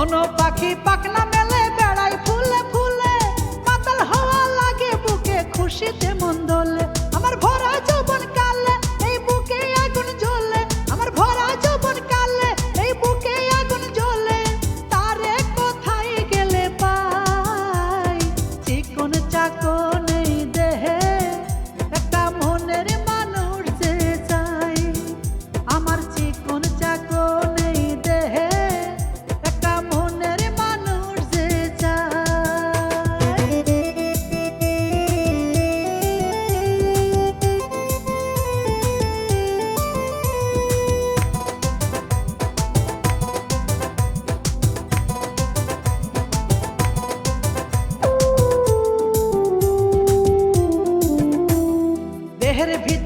মনো পাখি পাখনা মুখের ভিতরে